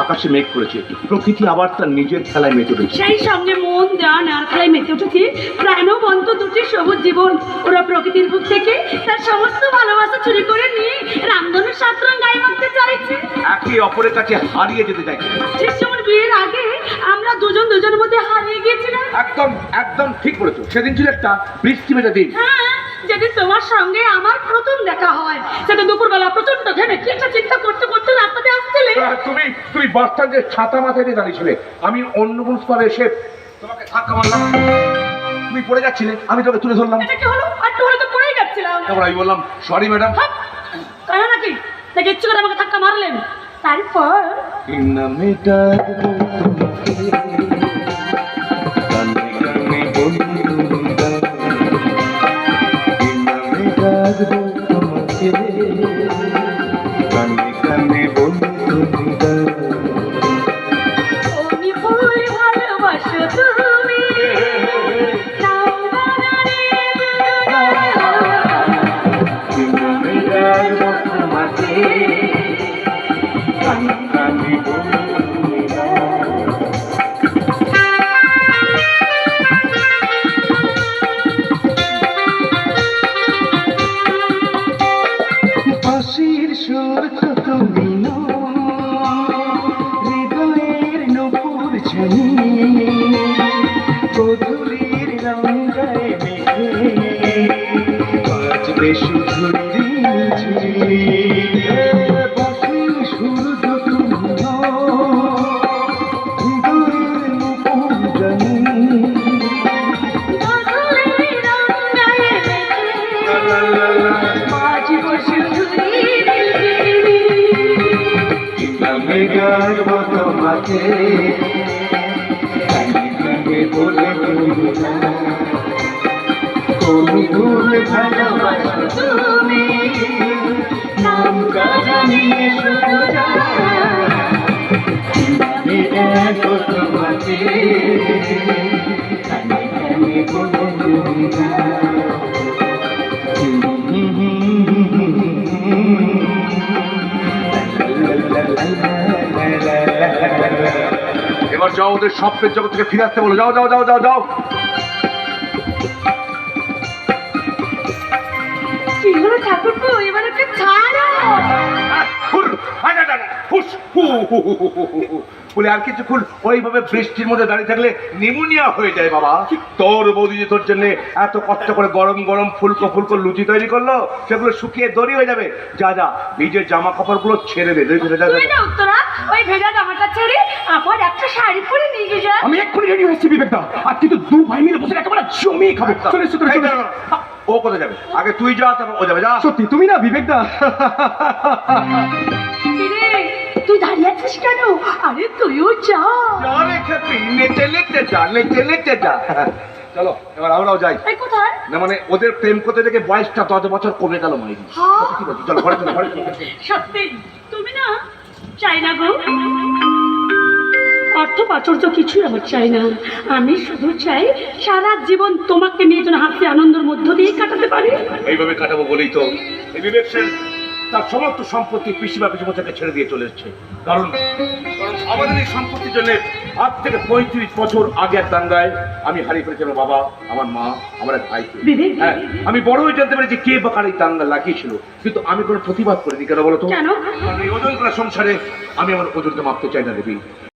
আকাশে মেঘ করেছে। প্রকৃতি আবার তার নিজের খেলায় মেতে রয়েছে। সেই সঙ্গে মন দেওয়া নারকেলাই মেতে উঠেছে। প্রাণবন্ত দুটি সবুজ জীবন। ওরা প্রকৃতির বুক থেকে তার সমস্ত চুরি করে নিয়ে রামধনু সাতরং গায়ে চাইছে। একে অপরের কাছে হারিয়ে যেতে চাইছে। বিয়ের আগে আমরা দুজন দুজনের মধ্যে হারিয়ে গিয়েছিলাম। একদম একদম ঠিক বলেছ। সেদিন ছিল একটা বৃষ্টি ভেজা দিন। হ্যাঁ যেদিন তোমার সঙ্গে আমার প্রথম দেখা হয় সেটা দুপুরবেলা প্রচণ্ড ঘেমে কি একটা চিন্তা করতে করতে রাস্তাতে আসছিলে। তুমি তুমি বাস স্ট্যান্ডে ছাতা মাথায় দিয়ে দাঁড়িয়েছিলে আমি অন্য কোন এসে তোমাকে ধাক্কা মারলাম। তুমি পড়ে যাচ্ছিলে আমি তোকে তুলে ধরলাম। এটা কি হলো? একটু হলে তো পড়েই যাচ্ছিলাম। তারপর আমি বললাম সরি ম্যাডাম! কেন নাকি? দেখে ইচ্ছে করে আমাকে ধাক্কা মারলেন? তারপর? নামে ডাকবো তোমাকে বাঁশির সুর তো তুমি নও, হৃদয়ের নূপুর ছানি গধূলির রঙায় মেঘে বাজবে নামে গাইব তোমাকে বলে তুমি এবার যাও ওদের স্বপ্নের জগৎ থেকে ফিরে আসতে বলো। যাও যাও যাও যাও যাও। কি হলো ঠাকুরপো এবার ওকে ছাড়ো। বলে আর কিছুক্ষণ ওইভাবে বৃষ্টির মধ্যে দাঁড়িয়ে থাকলে নিমোনিয়া হয়ে যায় বাবা। তোর বৌদি যে তোর জন্য এত কষ্ট করে গরম গরম ফুলকো ফুলকো লুচি তৈরি করল সেগুলো শুকিয়ে দড়ি হয়ে যাবে। যা যা নিজের জামা কাপড়গুলো ছেড়ে দে ওই ভেজা জামাটা ছেড়ে আমার একটা শাড়ি পরে নিয়ে গিয়ে যা। আমি এক্ষুনি রেডি হয়েছি বিবেকদা আর কিন্তু দু ভাই মিলে বসে একেবারে জমিয়ে খাব। চলে এসো চলে। ও কোথায় যাবে? আগে তুই যা তারপর ও যাবে যা। সত্যি তুমি না বিবেকদা তুই দাঁড়িয়ে আছিস কেন? আরে তুইও যা। যা রে খেপি নেচে নেচে যা নেচে নেচে যা। চলো এবার আমরাও যাই। কোথায়? না মানে ওদের প্রেম করতে থেকে বয়সটা দশ বছর কমে গেল মাইরি। হ্যাঁ। কি বলছি চলো ঘরে চলো ঘরে সত্যি? তুমি না চাই না গো। অর্থ প্রাচুর্য কিছুই আমার চাই না। আমি শুধু চাই সারা জীবন তোমাকে নিয়ে যেন হাসি আনন্দের মধ্য দিয়ে কাটাতে পারি। এইভাবে কাটাবো বলেই তো এই বিবেক সেন তার সমস্ত সম্পত্তি পিসিমা পিসিমা ছেড়ে দিয়ে চলে এসছে। কারণ আমাদের এই সম্পত্তির জন্য আজ থেকে পঁয়ত্রিশ বছর আগে এক দাঙ্গায় আমি হারিয়ে ফেলেছিলাম বাবা আমার মা আমার এক ভাই হ্যাঁ আমি বড় হয়ে জানতে পারি যে কে বা কার এই দাঙ্গা লাগিয়েছিল। কিন্তু আমি কোনো প্রতিবাদ করিনি কেন বলতো? ওজন করা সংসারে আমি আমার ওজনকে মাপতে চাই না দেবী